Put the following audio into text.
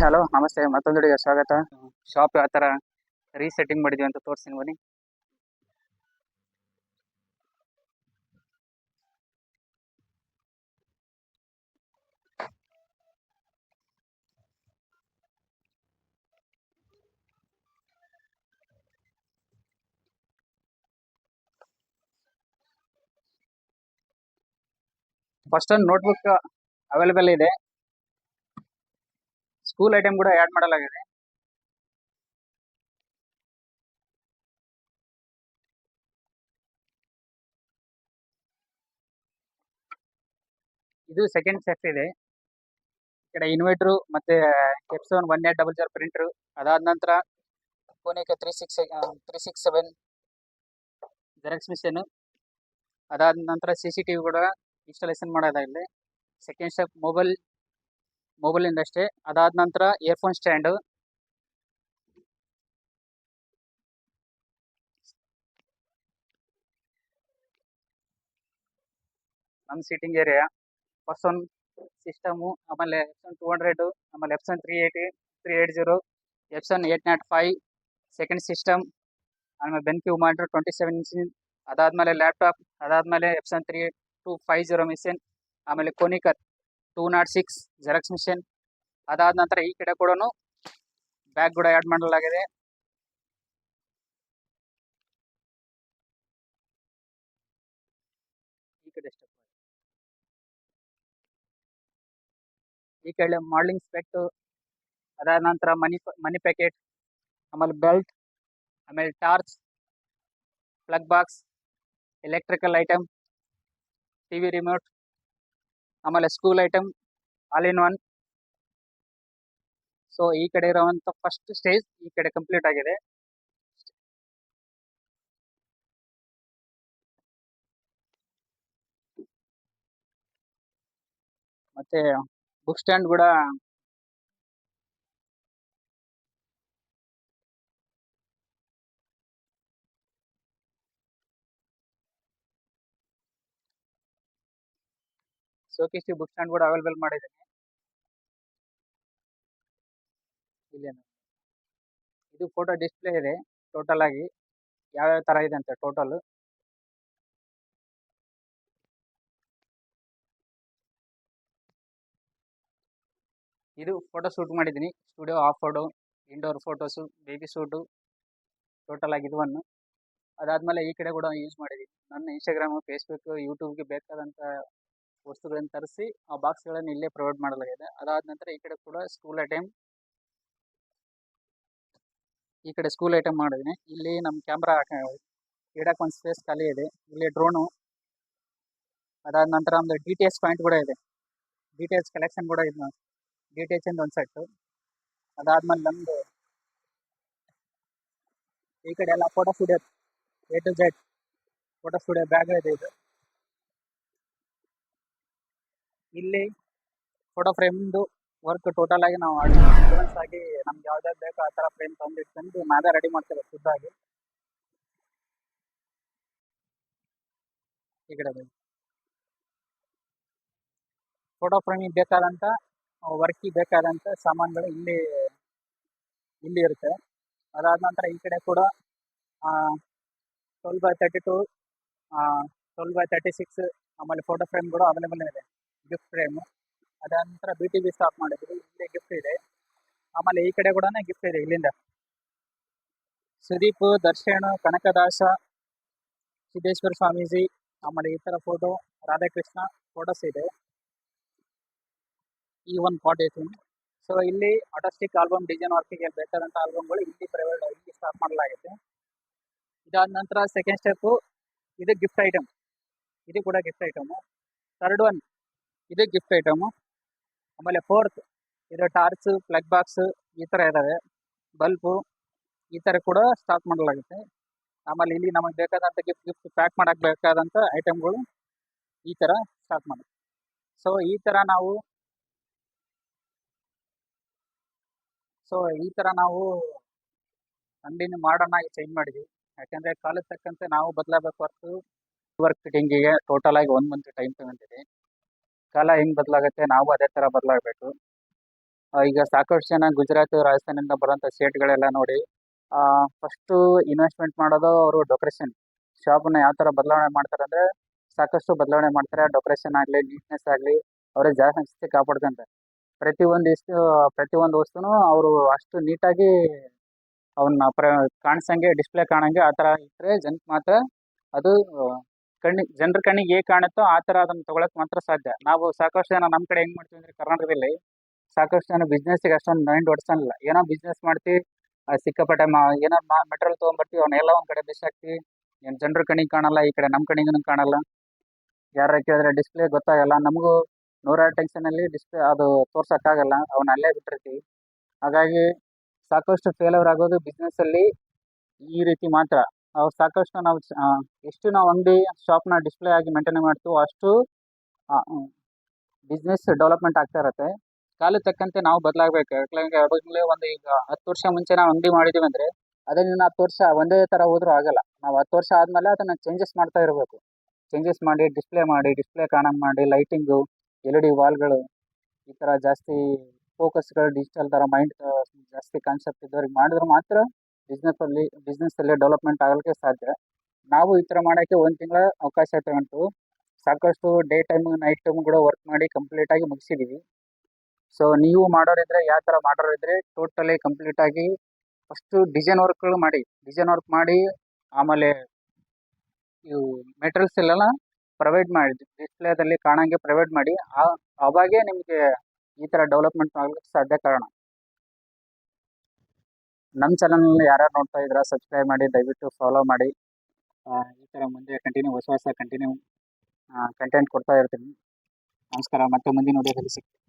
Hello ನಮಸ್ತೆ. ಮತ್ತೊಂದು ಹುಡುಗ ಸ್ವಾಗತ. ಶಾಪ್ ಯಾವ ರೀಸೆಟ್ಟಿಂಗ್ ಮಾಡಿದ್ವಿ ಅಂತ ತೋರಿಸ್ತೀನಿ ಬನ್ನಿ. ಫಸ್ಟ್ ಒಂದು ನೋಟ್ಬುಕ್ ಅವೈಲೇಬಲ್ ಇದೆ. ಸ್ಕೂಲ್ ಐಟಮ್ ಕೂಡ ಆ್ಯಡ್ ಮಾಡಲಾಗಿದೆ. ಇದು ಸೆಕೆಂಡ್ ಸೆಟ್ ಇದೆ. ಈ ಕಡೆ ಇನ್ವರ್ಟ್ರು ಮತ್ತೆ Epson one eight double zero printer ಅದಾದ ನಂತರ Konica three six three six seven xerox machine ಅದಾದ ನಂತರ ಸಿ ಸಿ ಟಿ ಕೂಡ ಇನ್ಸ್ಟಾಲೇಷನ್ ಮಾಡೋದಾಗಿದೆ ಸೆಕೆಂಡ್ ಸ್ಟೆಪ್ ಮೊಬೈಲ್ ಮೊಬೈಲಿಂದ ಅಷ್ಟೇ. ಅದಾದ ನಂತರ ಇಯರ್ಫೋನ್ ಸ್ಟ್ಯಾಂಡ್ ನಮ್ಮ ಸೀಟಿಂಗ್ ಏರಿಯಾ ಒನ್ ಸಿಸ್ಟಮು ಆಮೇಲೆ ಎಪ್ಸನ್ ಟೂ ಹಂಡ್ರೆಡು ಆಮೇಲೆ Epson three eighty three eight zero Epson eight nought five second system ಆಮೇಲೆ ಬೆನ್ಕ್ಯೂ ಮಾಡ್ರು ಟ್ವೆಂಟಿ ಸೆವೆನ್ ಅದಾದ ಅದಾದಮೇಲೆ ಲ್ಯಾಪ್ಟಾಪ್ ಅದಾದಮೇಲೆ Epson three two five zero machine ಆಮೇಲೆ Konica two nought six xerox machine ಅದಾದ ನಂತರ ಈ ಕಡೆ ಕೂಡ ಬ್ಯಾಗ್ ಕೂಡ ಆ್ಯಡ್ ಮಾಡಲಾಗಿದೆ. ಈ ಕಡೆ ಈ ಕಡೆ ಮಾಡ್ಲಿಂಗ್ ಸ್ಪೆಕ್ಟು ಅದಾದ ನಂತರ ಮನಿ ಮನಿ ಪ್ಯಾಕೆಟ್ ಆಮೇಲೆ ಬೆಲ್ಟ್ ಆಮೇಲೆ torch plug box electrical item T V remote ಆಮೇಲೆ school item all in one so ಈ ಕಡೆ ಇರುವಂತ ಫಸ್ಟ್ ಸ್ಟೇಜ್ ಈ ಕಡೆ ಕಂಪ್ಲೀಟ್ ಆಗಿದೆ. ಮತ್ತೆ ಬುಕ್ ಸ್ಟ್ಯಾಂಡ್ ಕೂಡ ಶೋಕೇಶ್ ಬುಕ್ ಸ್ಟ್ಯಾಂಡ್ ಕೂಡ ಅವೈಲೇಬಲ್ ಮಾಡಿದ್ದೀನಿ. ಇದು ಫೋಟೋ ಡಿಸ್ಪ್ಲೇ ಇದೆ ಟೋಟಲ್ ಆಗಿ. ಯಾವ್ಯಾವ ಥರ ಇದೆ ಅಂತ ಟೋಟಲ್ ಇದು ಫೋಟೋ ಶೂಟ್ ಮಾಡಿದ್ದೀನಿ. Studio of photo indoor photos baby shoot total ಆಗಿ ಇದನ್ನು ಅದಾದ್ಮೇಲೆ ಈ ಕಡೆ ಕೂಡ ಯೂಸ್ ಮಾಡಿದ್ದೀನಿ. ನನ್ನ ಇನ್ಸ್ಟಾಗ್ರಾಮು ಫೇಸ್ಬುಕ್ ಯೂಟ್ಯೂಬ್ಗೆ ಬೇಕಾದಂಥ ವಸ್ತುಗಳನ್ನು ತರಿಸಿ ಆ ಬಾಕ್ಸ್ಗಳನ್ನು ಇಲ್ಲೇ ಪ್ರೊವೈಡ್ ಮಾಡಲಾಗಿದೆ. ಅದಾದ ನಂತರ ಈ ಕಡೆ ಕೂಡ ಸ್ಕೂಲ್ ಐಟಮ್ ಈ ಕಡೆ ಸ್ಕೂಲ್ ಐಟಮ್ ಮಾಡಿದ್ದೀನಿ. ಇಲ್ಲಿ ನಮ್ಮ ಕ್ಯಾಮ್ರಾ ಇಡಕ್ಕೆ ಒಂದು ಸ್ಪೇಸ್ ಖಾಲಿ ಇದೆ. ಇಲ್ಲಿ ಡ್ರೋನು ಅದಾದ ನಂತರ ಒಂದು ಡಿ ಟಿ ಎಸ್ ಪಾಯಿಂಟ್ ಕೂಡ ಇದೆ. ಡಿ ಟಿ ಎಸ್ ಕಲೆಕ್ಷನ್ ಕೂಡ ಇದೆ ಡಿ ಟಿ ಎಚ್ ಇಂದ ಒಂದು ಸೆಟ್ ಅದಾದ್ಮೇಲೆ ನಮ್ಮದು ಈ ಕಡೆ ಎಲ್ಲ photo studio A to Z photo studio bag ಇದೆ ಇದು. ಇಲ್ಲಿ ಫೋಟೋ ಫ್ರೇಮ್ದು ವರ್ಕ್ ಟೋಟಲ್ ಆಗಿ ನಾವು ಅಡ್ವಾನ್ಸ್ ಆಗಿ ನಮ್ಗೆ ಯಾವ್ದಾದ್ರು ಬೇಕೋ ಆ ತರ ಫ್ರೇಮ್ ತಂದಿಟ್ಕೊಂಡು ನಾವೇ ರೆಡಿ ಮಾಡ್ತೇವೆ ಖುದ್ದಾಗಿ ಈ ಕಡೆ ಫೋಟೋ ಫ್ರೇಮಿಗೆ ಬೇಕಾದಂತ ವರ್ಕಿಗೆ ಬೇಕಾದಂತ ಸಾಮಾನುಗಳು ಇಲ್ಲಿ ಇಲ್ಲಿ ಇರುತ್ತೆ. ಅದಾದ ನಂತರ ಈ ಕಡೆ ಕೂಡ twelve by thirty to twelve by thirty six ಆಮೇಲೆ ಫೋಟೋ ಫ್ರೇಮ್ ಕೂಡ ಅವೈಲೇಬಲ್ ಇದೆ. ಗಿಫ್ಟ್ ಫ್ರೇಮ್ ಅದಾದ ನಂತರ ಬಿ ಟಿ ಬಿ ಸ್ಟಾಪ್ ಮಾಡಿದ್ರು ಇಲ್ಲಿ ಗಿಫ್ಟ್ ಇದೆ. ಆಮೇಲೆ ಈ ಕಡೆ ಕೂಡ ಗಿಫ್ಟ್ ಇದೆ ಇಲ್ಲಿಂದ. ಸುದೀಪ್, ದರ್ಶನ್, ಕನಕದಾಸ, ಸಿದ್ದೇಶ್ವರ ಸ್ವಾಮೀಜಿ, ಆಮೇಲೆ ಈ ತರ ಫೋಟೋ ರಾಧಾಕೃಷ್ಣ ಫೋಟೋಸ್ ಇದೆ. ಈ ಒಂದು ಐತಿ ಸೊ ಇಲ್ಲಿ ಆಟೋಸ್ಟಿಕ್ ಆಲ್ಬಮ್ ಡಿಸೈನ್ ವರ್ಕಿಗೆ ಬೇಕಾದಂಥ ಆಲ್ಬಮ್ಗಳು ಇಲ್ಲಿ ಪ್ರೈವೇಟ್ ಇಲ್ಲಿ ಸ್ಟಾಪ್ ಮಾಡಲಾಗಿದೆ ಇದಾದ ನಂತರ ಸೆಕೆಂಡ್ ಸ್ಟೆಪ್ ಇದು ಗಿಫ್ಟ್ ಐಟಮ್ ಇದು ಕೂಡ ಗಿಫ್ಟ್ ಐಟಮ್ ಥರ್ಡ್ ಒನ್ ಇದು ಗಿಫ್ಟ್ ಐಟಮು ಆಮೇಲೆ ಫೋರ್ತ್ ಇದು ಟಾರ್ಚ್ ಪ್ಲಗ್ ಬಾಕ್ಸ್ ಈ ಥರ ಇದ್ದಾವೆ ಬಲ್ಬು ಈ ಥರ ಕೂಡ ಸ್ಟಾಕ್ ಮಾಡಲಾಗುತ್ತೆ. ಆಮೇಲೆ ಇಲ್ಲಿ ನಮಗೆ ಬೇಕಾದಂಥ ಗಿಫ್ಟ್ ಗಿಫ್ಟ್ ಪ್ಯಾಕ್ ಮಾಡಕ್ಕೆ ಬೇಕಾದಂಥ ಐಟಮ್ಗಳು ಈ ಥರ ಸ್ಟಾಕ್ ಮಾಡಿ. ಸೊ ಈ ಥರ ನಾವು ಸೊ ಈ ಥರ ನಾವು ಅಂಗಡಿನ ಮಾಡೋಣ ಚೇಂಜ್ ಮಾಡಿದ್ವಿ. ಯಾಕಂದ್ರೆ ಕಾಲಕ್ಕೆ ತಕ್ಕಂತೆ ನಾವು ಬದಲಾಗಬೇಕು ಹೊರತು ವರ್ಕ್ ಫಿಟ್ಟಿಂಗಿಗೆ ಟೋಟಲ್ ಆಗಿ ಒಂದು ಮಂತ್ ಟೈಮ್ ತಗೊಂಡಿದೆ ಕಾಲ ಹೆಂಗ್ ಬದಲಾಗುತ್ತೆ, ನಾವು ಅದೇ ತರ ಬದಲಾಗಬೇಕು. ಈಗ ಸಾಕಷ್ಟು ಜನ ಗುಜರಾತ್, ರಾಜಸ್ಥಾನದಿಂದ ಬರುವಂಥ ಸ್ಟೇಟ್ಗಳೆಲ್ಲ ನೋಡಿ ಫಸ್ಟು ಇನ್ವೆಸ್ಟ್ಮೆಂಟ್ ಮಾಡೋದು ಅವರು ಡೆಕೋರೇಷನ್ ಶಾಪನ್ನ ಯಾವ ತರ ಬದಲಾವಣೆ ಮಾಡ್ತಾರೆ ಅಂದ್ರೆ, ಸಾಕಷ್ಟು ಬದಲಾವಣೆ ಮಾಡ್ತಾರೆ. ಡೆಕೋರೇಷನ್ ಆಗಲಿ ನೀಟ್ನೆಸ್ ಆಗಲಿ, ಅವರೇ ಜಾಸ್ತಿ ಕಾಪಾಡ್ಕೊಂತಾರೆ. ಪ್ರತಿಯೊಂದು ಇಷ್ಟು ಪ್ರತಿಯೊಂದು ವಸ್ತುನೂ ಅವರು ಅಷ್ಟು ನೀಟಾಗಿ ಅವನ್ನ ಪ್ರ ಕಾಣಿಸಂಗೆ ಡಿಸ್ಪ್ಲೇ ಕಾಣಂಗೆ ಆ ಥರ ಇಟ್ಟರೆ ಜನಕ್ಕೆ ಮಾತ್ರ ಅದು ಕಣ್ಣಿಗೆ, ಜನರ ಕಣ್ಣಿಗೆ ಹೇಗೆ ಕಾಣುತ್ತೋ ಆ ಥರ ಅದನ್ನು ತೊಗೊಳಕ್ಕೆ ಮಾತ್ರ ಸಾಧ್ಯ. ನಾವು ಸಾಕಷ್ಟು ಜನ ನಮ್ಮ ಕಡೆ ಹೆಂಗೆ ಮಾಡ್ತೀವಿ ಅಂದರೆ ಕರ್ನಾಟಕದಲ್ಲಿ ಸಾಕಷ್ಟು ಜನ ಬಿಸ್ನೆಸ್ಸಿಗೆ ಅಷ್ಟೊಂದು ಮೈಂಡ್ ಹೊಡ್ಸಲ್ಲ ಏನೋ ಬಿಸ್ನೆಸ್ ಮಾಡ್ತೀವಿ ಸಿಕ್ಕಾಪಟ್ಟೆ ಮಾ, ಏನೋ ಮೆಟೀರಿಯಲ್ ತೊಗೊಂಬರ್ತೀವಿ ಅವನ್ನೆಲ್ಲ ಒಂದು ಕಡೆ ಬಿಸಾಕ್ತೀವಿ ಏನು ಜನರ ಕಣ್ಣಿಗೆ ಕಾಣಲ್ಲ, ಈ ಕಡೆ ನಮ್ಮ ಕಣ್ಣಿಗೂ ಕಾಣಲ್ಲ. ಯಾರ ಕೇಳಿದ್ರೆ ಡಿಸ್ಪ್ಲೇ ಗೊತ್ತಾಗಲ್ಲ. ನಮಗೂ ನೂರಾರು ಟೆನ್ಷನಲ್ಲಿ ಡಿಸ್ಪ್ಲೇ ಅದು ತೋರ್ಸೋಕ್ಕಾಗಲ್ಲ ಅವನ್ನ ಅಲ್ಲೇ ಬಿಟ್ಟಿರ್ತೀವಿ. ಹಾಗಾಗಿ ಸಾಕಷ್ಟು ಫೇಲವರ್ ಆಗೋದು ಬಿಸ್ನೆಸ್ಸಲ್ಲಿ ಈ ರೀತಿ ಮಾತ್ರ. ಅವ್ರು ಸಾಕಷ್ಟು ನಾವು ಎಷ್ಟು ನಾವು ಅಂಗಡಿ ಶಾಪ್ನ ಡಿಸ್ಪ್ಲೇ ಆಗಿ ಮೇಂಟೈನ್ ಮಾಡ್ತೀವೋ ಅಷ್ಟು ಬಿಸ್ನೆಸ್ ಡೆವಲಪ್ಮೆಂಟ್ ಆಗ್ತಾ ಇರುತ್ತೆ. ಕಾಲ ತಕ್ಕಂತೆ ನಾವು ಬದಲಾಗಬೇಕು. ಯಾಕಂದ್ರೆ ಒಂದು ಈಗ ಹತ್ತು ವರ್ಷ ಮುಂಚೆ ನಾವು ಅಂಗಡಿ ಮಾಡಿದ್ದೀವಿ ಅಂದರೆ ಅದನ್ನ ಹತ್ತು ವರ್ಷ ಒಂದೇ ಥರ ಹೋದ್ರೂ ಆಗಲ್ಲ. ನಾವು ಹತ್ತು ವರ್ಷ ಆದಮೇಲೆ ಅದನ್ನು ಚೇಂಜಸ್ ಮಾಡ್ತಾ ಇರಬೇಕು. ಚೇಂಜಸ್ ಮಾಡಿ ಡಿಸ್ಪ್ಲೇ ಮಾಡಿ ಡಿಸ್ಪ್ಲೇ ಕಾಣಂಗೆ ಮಾಡಿ ಲೈಟಿಂಗು ಎಲ್ ಇ ಡಿ ವಾಲ್ಗಳು ಈ ಥರ ಜಾಸ್ತಿ ಫೋಕಸ್ಗಳು ಡಿಜಿಟಲ್ ಥರ ಮೈಂಡ್ ಜಾಸ್ತಿ ಕಾನ್ಸೆಪ್ಟ್ ಇದ್ದವ್ರಿಗೆ ಮಾಡಿದ್ರೆ ಮಾತ್ರ ಬಿಸ್ನೆಸ್ಸಲ್ಲಿ ಬಿಸ್ನೆಸ್ಸಲ್ಲಿ ಡೆವಲಪ್ಮೆಂಟ್ ಆಗಲಿಕ್ಕೆ ಸಾಧ್ಯ. ನಾವು ಈ ಥರ ಮಾಡೋಕ್ಕೆ ಒಂದು ತಿಂಗಳ ಅವಕಾಶ ತಗೊಂಡು ಸಾಕಷ್ಟು ಡೇ ಟೈಮು ನೈಟ್ ಟೈಮ್ ಕೂಡ ವರ್ಕ್ ಮಾಡಿ ಕಂಪ್ಲೀಟಾಗಿ ಮುಗಿಸಿದ್ದೀವಿ ಸೊ ನೀವು ಮಾಡೋರಿದ್ರೆ, ಯಾವ ಥರ ಮಾಡೋರಿದ್ರೆ ಟೋಟಲಿ ಕಂಪ್ಲೀಟಾಗಿ ಫಸ್ಟು ಡಿಸೈನ್ ವರ್ಕ್ಗಳು ಮಾಡಿ. ಡಿಸೈನ್ ವರ್ಕ್ ಮಾಡಿ, ಆಮೇಲೆ ಇವು ಮೆಟೀರಿಯಲ್ಸ್ ಎಲ್ಲ ಪ್ರೊವೈಡ್ ಮಾಡಿ. ಡಿಸ್ಪ್ಲೇದಲ್ಲಿ ಕಾಣಂಗೆ ಪ್ರೊವೈಡ್ ಮಾಡಿ. ಆ, ಅವಾಗೇ ನಿಮಗೆ ಈ ಥರ ಡೆವಲಪ್ಮೆಂಟ್ ಆಗಲಿಕ್ಕೆ ಸಾಧ್ಯ ಕಾರಣ. ನಮ್ಮ ಚಾನಲ್ನ ಯಾರ್ಯಾರು ನೋಡ್ತಾ ಇದ್ದೀರಾ ಸಬ್ಸ್ಕ್ರೈಬ್ ಮಾಡಿ, ದಯವಿಟ್ಟು ಫಾಲೋ ಮಾಡಿ. ಈ ಥರ ಮುಂದೆ ಕಂಟಿನ್ಯೂ ಹೊಸ ಹೊಸ ಕಂಟಿನ್ಯೂ ಕಂಟೆಂಟ್ ಕೊಡ್ತಾ ಇರ್ತೀನಿ. ನಮಸ್ಕಾರ, ಮತ್ತೆ ಮುಂದಿನ ವಿಡಿಯೋದಲ್ಲಿ ಸಿಗ್ತೀನಿ.